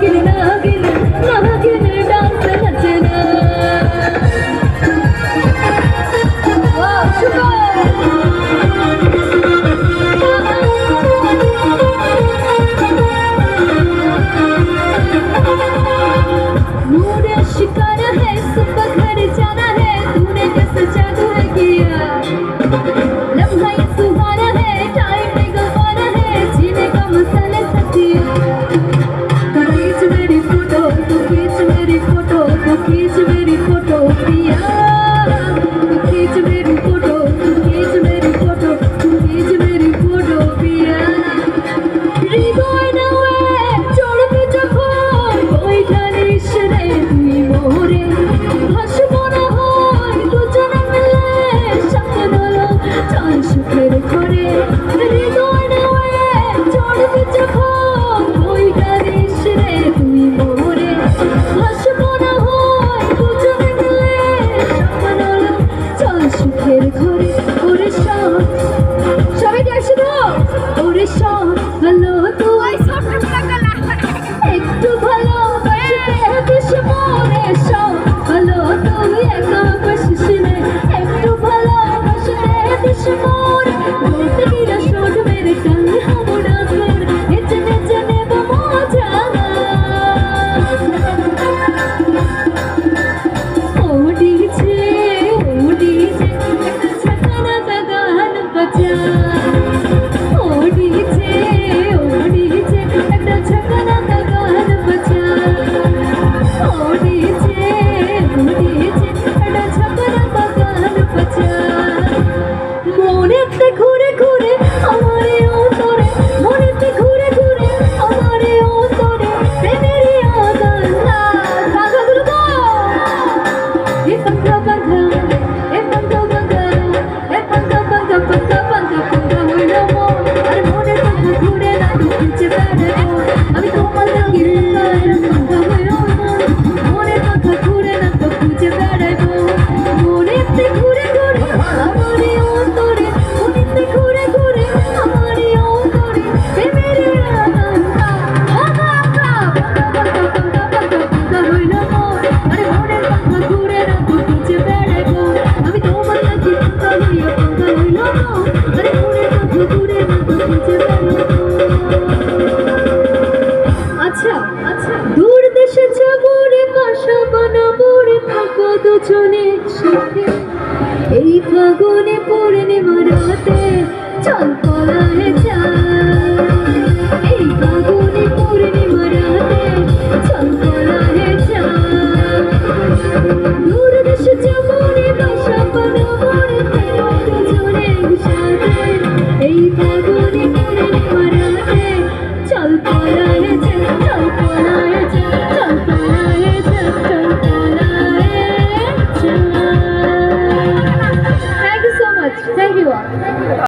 Bakit na Rico! দেখুন আচ্ছা আচ্ছা। দূর দেশে যাব বাসা বানাবো রে থাকব সাথে। এই ফাগুনে পড়ে নে মারা